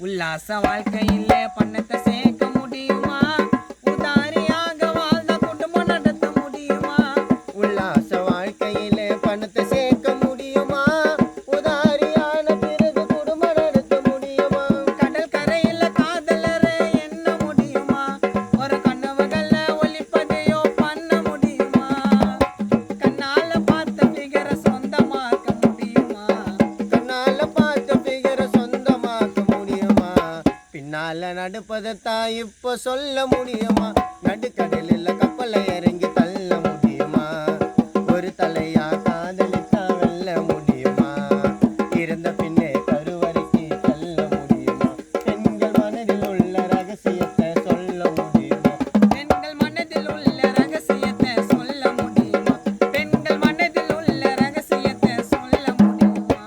உல்லாச வாழ்க்கையில் பண்ணத்தை என்னால நடப்பதைத்தான் இப்ப சொல்ல முடியுமா? நடுக்கடலில் கப்பலை இறங்கி தள்ள முடியுமா? ஒரு தலையா காதலித்தா வெல்ல முடியுமா? இருந்த பின்னே கருவறைக்கு தள்ள முடியுமா? பெண்கள் மனதில் உள்ள ரகசியத்தை சொல்ல முடியுமா? பெண்கள் மனதில் உள்ள ரகசியத்தை சொல்ல முடியுமா? பெண்கள் மனதில் உள்ள ரகசியத்தை சொல்ல முடியுமா?